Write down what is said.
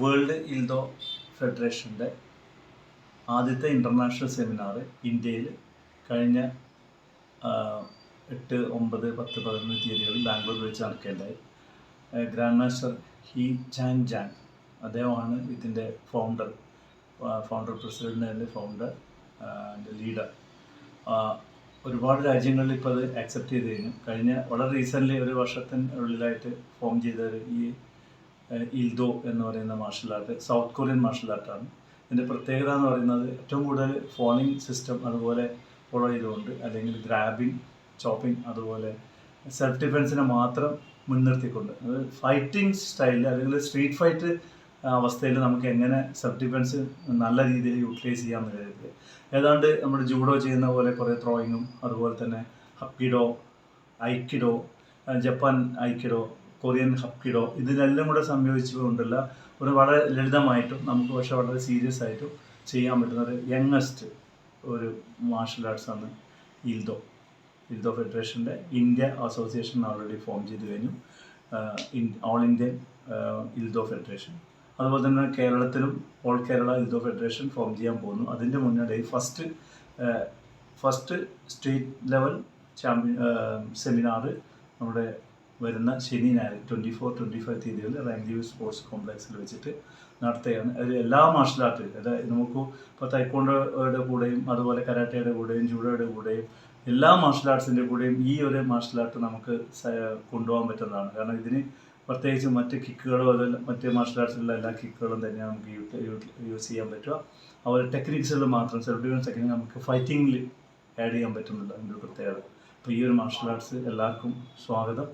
World ഇൽദോ ഫെഡറേഷന്റെ ആദ്യത്തെ international seminar ഇന്ത്യയിൽ കഴിഞ്ഞ എട്ട് ഒമ്പത് പത്ത് പതിനൊന്ന് തീയതികളിൽ ബാംഗ്ലൂർ വെച്ച് നടക്കേണ്ടത് grand master Hi Chan Jan അദ്ദേഹമാണ് ഇതിന്റെ founder founder president founder leader ഒരുപാട് രാജ്യങ്ങളിൽ ഇപ്പോൾ അത് ആക്സെപ്റ്റ് ചെയ്ത് കഴിഞ്ഞു കഴിഞ്ഞ വളരെ റീസെന്റ്ലി ഒരു വർഷത്തിനുള്ളിലായിട്ട് ഫോം ചെയ്ത ഈ ഇൽദോ എന്ന് പറയുന്ന martial art South Korean martial ആർട്ടാണ് ഇതിന്റെ പ്രത്യേകത എന്ന് പറയുന്നത് ഏറ്റവും കൂടുതൽ ഫോണിംഗ് സിസ്റ്റം അതുപോലെ ഫോളോ ചെയ്തുകൊണ്ട് അല്ലെങ്കിൽ ഗ്രാബിങ് ചോപ്പിംഗ് അതുപോലെ സെൽഫ് ഡിഫെൻസിനെ മാത്രം മുൻനിർത്തിക്കൊണ്ട്. അത് ഫൈറ്റിംഗ് സ്റ്റൈലിൽ അല്ലെങ്കിൽ സ്ട്രീറ്റ് ഫൈറ്റ് അവസ്ഥയിൽ നമുക്ക് എങ്ങനെ സെൽഫ് ഡിഫെൻസ് നല്ല രീതിയിൽ യൂട്ടിലൈസ് ചെയ്യാമെന്ന് കരുതി ഏതാണ്ട് നമ്മൾ ജൂഡോ ചെയ്യുന്ന പോലെ കുറേ ത്രോയിങ്ങും അതുപോലെ തന്നെ Hapkido Aikido Japan Aikido Korean Hapkido ഇതിനെല്ലാം കൂടെ സംയോജിച്ചുകൊണ്ടുള്ള ഒരു വളരെ ലളിതമായിട്ടും നമുക്ക് പക്ഷെ വളരെ സീരിയസ് ആയിട്ടും ചെയ്യാൻ പറ്റുന്ന ഒരു യങ്ങസ്റ്റ് ഒരു മാർഷൽ ആർട്സ് ആണ് ഇൽദോ ഇൽദോ ഫെഡറേഷന്റെ ഇന്ത്യ അസോസിയേഷൻ ഓൾറെഡി ഫോം ചെയ്ത് കഴിഞ്ഞു. All Indian Ildo federation. അതുപോലെ തന്നെ കേരളത്തിലും all Kerala Ildo federation form ചെയ്യാൻ പോകുന്നു. അതിന്റെ മുന്നിടയിൽ first first state level champion seminar നമ്മുടെ വരുന്ന ശനി ഞായർ ട്വന്റി ഫോർ ട്വന്റി ഫൈവ് തീയതികളിൽ റാങ്കീവ് സ്പോർട്സ് കോംപ്ലക്സിൽ വെച്ചിട്ട് നടത്തുകയാണ്. അതിൽ എല്ലാ മാർഷൽ ആർട്ട് അതായത് നമുക്ക് ഇപ്പോൾ തൈക്കോണ്ടോയുടെ കൂടെയും അതുപോലെ കരാട്ടയുടെ കൂടെയും ജൂഡോയുടെ കൂടെയും എല്ലാ മാർഷൽ ആർട്സിന്റെ കൂടെയും ഈ ഒരു മാർഷൽ ആർട്ട് നമുക്ക് കൊണ്ടുപോകാൻ പറ്റുന്നതാണ്. കാരണം ഇതിന് പ്രത്യേകിച്ച് മറ്റ് കിക്കുകളോ അതല്ല മറ്റ് മാർഷൽ ആർട്സിലുള്ള എല്ലാ കിക്കുകളും തന്നെ നമുക്ക് യൂസ് ചെയ്യാൻ പറ്റുക. അതുപോലെ ടെക്നിക്സുകൾ മാത്രം സെൽഫ് ഡിഫൻസ് ടെക്നിക് നമുക്ക് ഫൈറ്റിങ്ങിൽ ആഡ് ചെയ്യാൻ പറ്റുന്നില്ല അതിന്റെ പ്രത്യേകത. അപ്പോൾ ഈ ഒരു മാർഷൽ ആർട്സ് എല്ലാവർക്കും സ്വാഗതം.